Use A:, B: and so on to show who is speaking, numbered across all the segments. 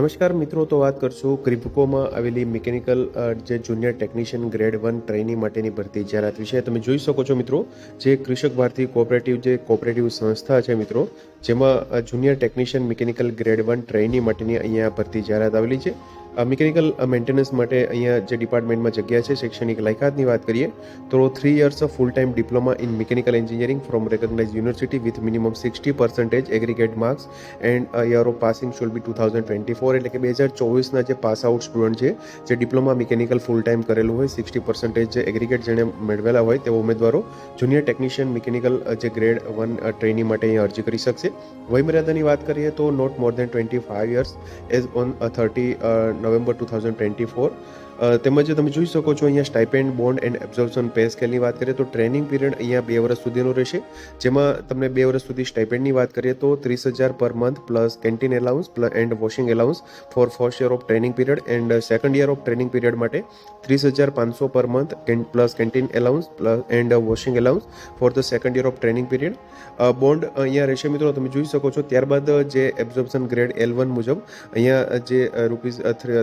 A: નમસ્કાર મિત્રો, તો વાત કરશું ક્રિપકોમાં આવેલી મિકેનિકલ જે junior technician grade one training માટેની ભરતી જાહેરાત વિશે તમે જોઈ શકો છો મિત્રો, જે કૃષક ભારતી કોઓપરેટિવ, જે કોઓપરેટિવ સંસ્થા છે મિત્રો, જેમાં junior technician mechanical grade one training માટેની અહીંયા ભરતી જાહેરાત આવેલી છે. મિકેનિકલ મેન્ટેનન્સ માટે અહીંયા જે ડિપાર્ટમેન્ટમાં જગ્યા છે, શૈક્ષણિક લાયકાતની વાત કરીએ, તો three years of full time diploma in mechanical engineering from recognise university with minimum sixty percentage aggregate marks and year of passing should be two thousand twenty four એટલે કે બે હજાર ચોવીસના જે પાસ આઉટ સ્ટુડન્ટ છે, જે diploma mechanical full time કરેલું હોય સિક્સટી પર્સન્ટેજ જે એગ્રીગેટ જેણે મેળવેલા હોય, તેવા ઉમેદવારો જુનિયર ટેકનિશિયન મિકેનિકલ જે ગ્રેડ વન ટ્રેનિંગ માટે અહીંયા અરજી કરી શકશે. વયમર્યાદાની વાત કરીએ તો not more than twenty five years as on thirty November two thousand twenty four તેમજ તમે જોઈ શકો છો, અહીંયા stipend bond and absorption pay સ્કેલની વાત કરીએ તો ટ્રેનિંગ પીરિયડ અહીંયા બે વર્ષ સુધીનો રહેશે. જેમાં તમને બે વર્ષ સુધી સ્ટાઇપેન્ડની વાત કરીએ તો ત્રીસ હજાર per month plus canteen allowance and washing allowance for first year of training period and second year of training period માટે ત્રીસ હજાર પાંચસો per month plus canteen allowance plus and washing allowance for the second year of training period bond અહીંયા રહેશે મિત્રો, તમે જોઈ શકો છો, ત્યારબાદ જે એબ્ઝોર્પ્શન ગ્રેડ એલ વન મુજબ અહીંયા જે રૂપીઝ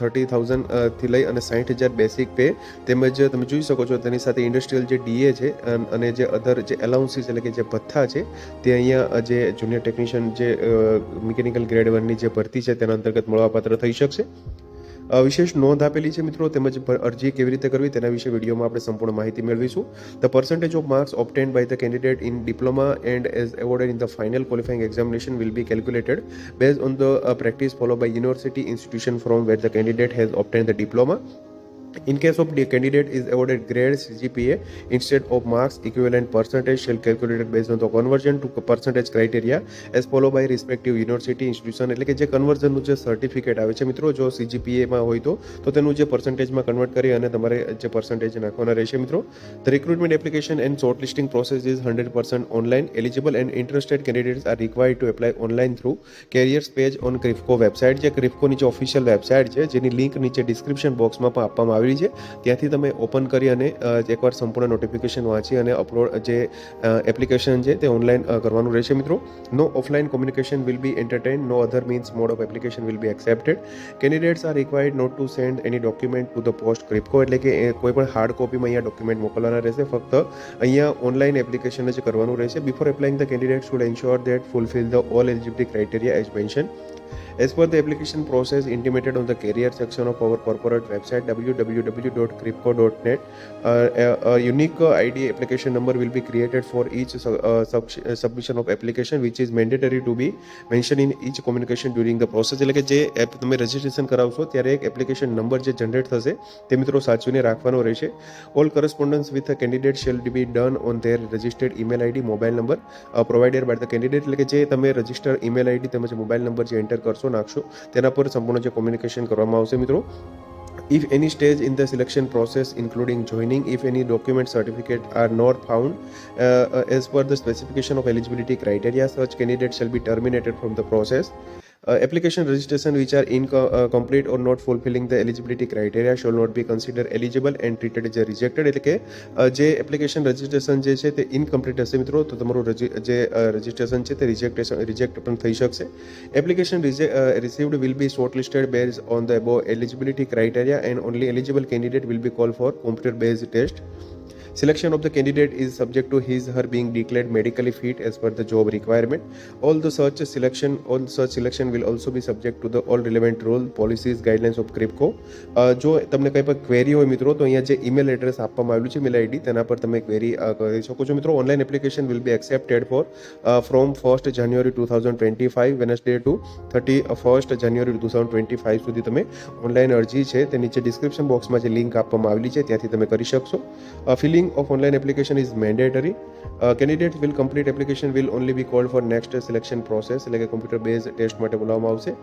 A: થર્ટી થાઉઝન્ડથી લઈ અને સાઠ હજાર બેસિક પે તેમજ તમે જોઈ શકો છો તેની સાથે ઇન્ડસ્ટ્રીયલ જે ડીએ છે અન- જે અધર જે એલાઉન્સીસ એટલે કે જે ભથ્થા છે તે અહીંયા જે જુનિયર ટેકનિશિયન જે મિકેનિકલ ગ્રેડ વનની જે ભરતી છે તેના અંતર્ગત મળવાપાત્ર થઈ શકશે વિશેષ નોંધ આપેલી છે મિત્રો તેમજ અરજી કેવી રીતે કરવી તેના વિશે વિડીયોમાં આપણે સંપૂર્ણ માહિતી મેળવીશું the percentage of marks by the candidate in diploma and as awarded in the final qualifying examination will be calculated based on the uh, practice followed by university institution from where the candidate has obtained the diploma in case of the candidate is awarded grade CGPA instead of marks, equivalent percentage shall calculated based on the conversion to percentage criteria as followed by respective university institution. એટલે કે જે કન્વર્ઝનનું જે certificate આવે છે, મિત્રો, જો સીજીપીએમાં હોય તો તો તેનું જે પર્સન્ટેજમાં કન્વર્ટ કરી અને તમારે જે પર્સન્ટેજ નાખવાના રહેશે, મિત્રો. The recruitment application and short listing process is hundred percent online eligible and interested candidates are required to apply online through careers page on KRIBHCO website જે ક્રિફકોની જે ઓફિશિયલ વેબસાઇટ છે, જેની લિંક નીચે ડિસ્ક્રિપ્શન બોક્સમાં પણ આપવામાં આવેલી છે. ત્યાંથી તમે ઓપન કરી અને એકવાર સંપૂર્ણ નોટિફિકેશન વાંચી અને અપલોડ જે એપ્લિકેશન છે તે ઓનલાઈન કરવાનું રહેશે મિત્રો. No offline communication will be entertain no other means mode of application will be accepted candidates are required not to send any document to the post KRIBHCO એટલે કે કોઈ પણ હાર્ડ કોપીમાં અહીંયા ડોક્યુમેન્ટ મોકલવાના રહેશે. ફક્ત અહીંયા ઓનલાઈન એપ્લિકેશન જ કરવાનું રહેશે. Before applying the candidate should ensure that fulfil the all eligibility criteria as mention As per the application process intimated on the career section of our corporate website www.cripco.net, uh, a, a, unique uh, ID application number will be created for each uh, sub uh, submission of application which is mandatory to be mentioned in each communication during the process. એટલે કે જે app તમે registration કરાવશો ત્યારે એક application number જે generate થશે તે મિત્રો સાચવીને રાખવાનો રહેશે all correspondence with a candidate shall be done on their registered email ID mobile number provided by the candidate એટલે કે જે તમે રજિસ્ટર ઈમેલ આઈડી તેમજ મોબાઈલ નંબર જે એન્ટર કરશો નાખશો તેના પર સંપૂર્ણ જે કોમ્યુનિકેશન કરવામાં આવશે મિત્રો if any stage in the selection process including joining if any document certificate are not found uh, uh, as per the specification of eligibility criteria such candidate shall be terminated from the process uh, application registration which are incomplete or not fulfilling the eligibility criteria shall not be considered eligible and treated as a rejected. એટલે કે જે application registration જે છે તે incomplete હશે મિત્રો, તો તમારું જે રજિસ્ટ્રેશન છે તે રિજેક્ટેશન રિજેક્ટ પણ થઈ શકશે. Application received will be shortlisted base on the above eligibility criteria and only eligible candidate will be call for computer base test Selection of the candidate is subject to his her being declared medically fit as per the job requirement. All the such selection, all such selection will also be subject to the all relevant rule, policies, guidelines of CRIPCO. અ, જો તમને કંઈ પણ query હોય મિત્રો તો અહીંયા જે ઈમેલ એડ્રેસ આપવામાં આવ્યું છે મેલ આઈડી તેના પર તમે ક્વેરી કરી શકો છો મિત્રો online application will be accepted for from first January two thousand twenty five Wednesday to thirty first January two thousand twenty five સુધી તમે ઓનલાઈન અરજી છે તે નીચે ડિસ્ક્રિપ્શન બોક્સમાં જે લિંક આપવામાં આવેલી છે ત્યાંથી તમે કરી શકશો filling registering online online application is Uh, candidate will complete application will only be called for next selection process એટલે કે કોમ્પ્યુટર બેઝ ટેસ્ટ માટે બોલાવવામાં આવશે.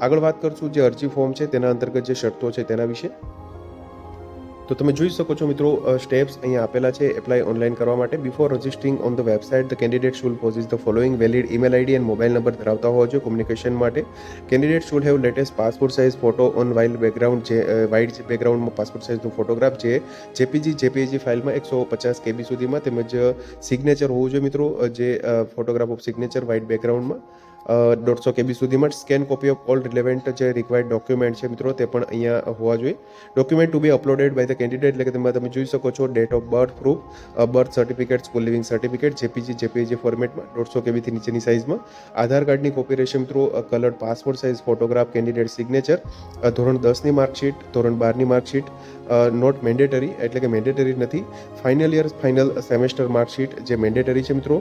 A: આગળ વાત કરશું જે અરજી ફોર્મ છે તેના અંતર્ગત જે શરતો છે તેના વિશે. તો તમે જોઈ શકો છો મિત્રો સ્ટેપ્સ અહીંયા આપેલા છે એપ્લાય ઓનલાઈન કરવા માટે. Before registering on the website the candidate should possess the following valid email ID and mobile number ધરાવતા હોવા જોઈએ કોમ્યુનિકેશન માટે. Candidate should have latest passport size photo on white background જે વાઇડ બેકગ્રાઉન્ડમાં passport સાઇઝનો photograph જે JPG JPG ફાઇલમાં એકસો પચાસ કેબી સુધીમાં તેમજ સિગ્નેચર હોવું જોઈએ મિત્રો જે ફોટોગ્રાફ ઓફ સિગ્નેચર વાઇટ બેકગ્રાઉન્ડમાં દોઢસો કેબી સુધીમાં scan copy of all relevant જે રિક્વાયર્ડ ડોક્યુમેન્ટ છે મિત્રો, તે પણ અહીંયા હોવા જોઈએ. Document to be uploaded by the candidate એટલે કે તેમાં તમે જોઈ શકો છો date of birth proof birth certificate school leaving certificate JPG JPG ફોર્મેટમાં દોઢસો કેબીથી નીચેની સાઇઝમાં આધાર કાર્ડની કોપી રહેશે મિત્રો colour passport size photograph candidate signature ધોરણ દસની માર્કશીટ ધોરણ બારની માર્કશીટ નોટ મેન્ડેટરી એટલે કે મેન્ડેટરી નથી. Final year final semester marksheet જે મેન્ડેટરી છે મિત્રો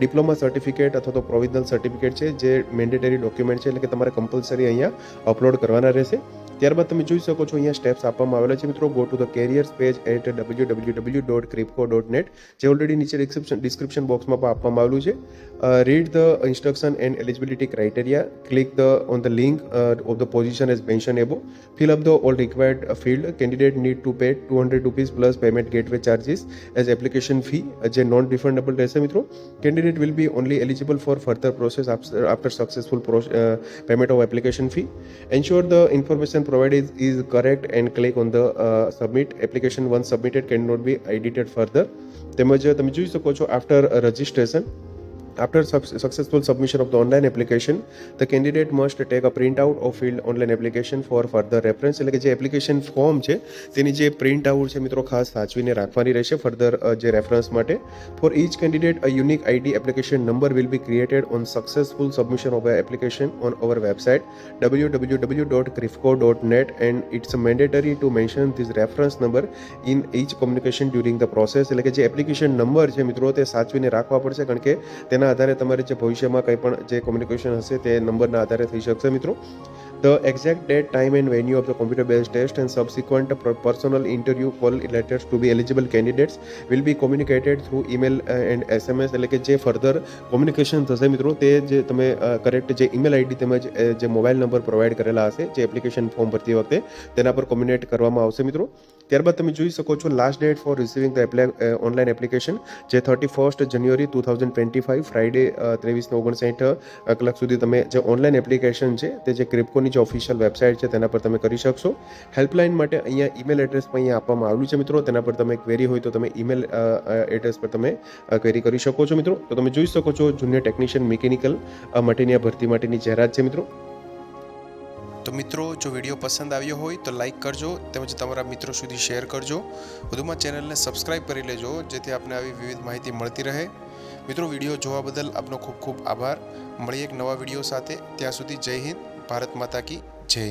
A: ડિપ્લોમા સર્ટિફિકેટ અથવા તો પ્રોવિઝનલ સર્ટિફિકેટ છે, જે મેન્ડેટરી ડોક્યુમેન્ટ છે, એટલે કે તમારે કમ્પલસરી અહીંયા અપલોડ કરવાના રહેશે. ત્યારબાદ તમે જોઈ શકો છો અહીંયા સ્ટેપ્સ આપવામાં આવેલા છે. મિત્રો go to the careers page at W W W dot KRIBHCO dot net જે ઓલરેડી નીચે ડિસ્ક્રિપ્શન ડિસ્ક્રિપ્શન બોક્સમાં પણ આપવામાં આવેલું છે. Read the instruction and eligibility criteria click the on the link of the position as mention above fill up the all required uh, field. Candidate need to pay 200 rupees plus payment gateway charges as application fee uh, જે non refundable રહેશે મિત્રો. Candidate will be only eligible for further process after successful payment of application fee ensure the information provide is correct and click on the submit application one submitted can not be edited further તેમજ તમે જોઈ શકો છો after registration After suc- successful submission of the online application, the candidate must take a printout of filled online application for further reference એટલે કે જે application form છે તેની જે પ્રિન્ટ આઉટ છે મિત્રો ખાસ સાચવીને રાખવાની રહેશે ફર્ધર જે રેફરન્સ માટે for each candidate a unique ID application number will be created on successful submission of a application on our website www.grifco.net and it's mandatory to mention this reference number in each communication during the process એટલે કે જે application number છે મિત્રો તે સાચવીને રાખવા પડશે કારણ કે તેના આધારે તમારે જે ભવિષ્યમાં કંઈ પણ જે કોમ્યુનિકેશન હશે તે નંબરના આધારે થઈ શકશે મિત્રો. The exact date, time, and venue of the computer-based test and subsequent per- personal interview call letters to be eligible candidates will be communicated through email uh, and SMS એટલે કે જે ફર્ધર કોમ્યુનિકેશન થશે મિત્રો તે જે તમે correct જે email ID તેમજ અ, જે મોબાઈલ નંબર પ્રોવાઈડ કરેલા હશે જે એપ્લિકેશન ફોર્મ ભરતી વખતે તેના પર કોમ્યુનિકેટ કરવામાં આવશે મિત્રો. ત્યારબાદ તમે જોઈ શકો છો last date for receiving the apply online application જે thirty first January two thousand twenty five Friday ત્રેવીસને ઓગણસાઠ કલાક સુધી તમે જે ઓનલાઈન એપ્લિકેશન છે તે જે ક્રિપ્કોની જે ઓફિશિયલ વેબસાઇટ છે, તેના પર તમે કરી શકશો. હેલ્પલાઇન માટે અહીંયા ઈમેલ એડ્રેસ પણ અહીંયા આપવામાં આવ્યું છે મિત્રો. તેના પર તમે ક્વેરી હોય તો તમે ઈમેલ એડ્રેસ પર તમે ક્વેરી કરી શકો છો મિત્રો. તો તમે જોઈ શકો છો જુનિયર ટેકનિશિયન મિકેનિકલ માટેની આ ભરતી માટેની જાહેરાત છે મિત્રો.
B: તો મિત્રો, જો વીડિયો પસંદ આવ્યો હોય તો લાઇક કરજો, તેમજ તમારા મિત્રો સુધી શેર કરજો. વધુમાં ચેનલને સબસ્ક્રાઇબ કરી લેજો, જેથી આપને આવી વિવિધ માહિતી મળતી રહે. મિત્રો, વીડિયો જોવા બદલ આપનો ખૂબ ખૂબ આભાર. મળીએ એક નવા વીડિયો સાથે. ત્યાં સુધી જય હિન્દ. ભારત માતા કી જય.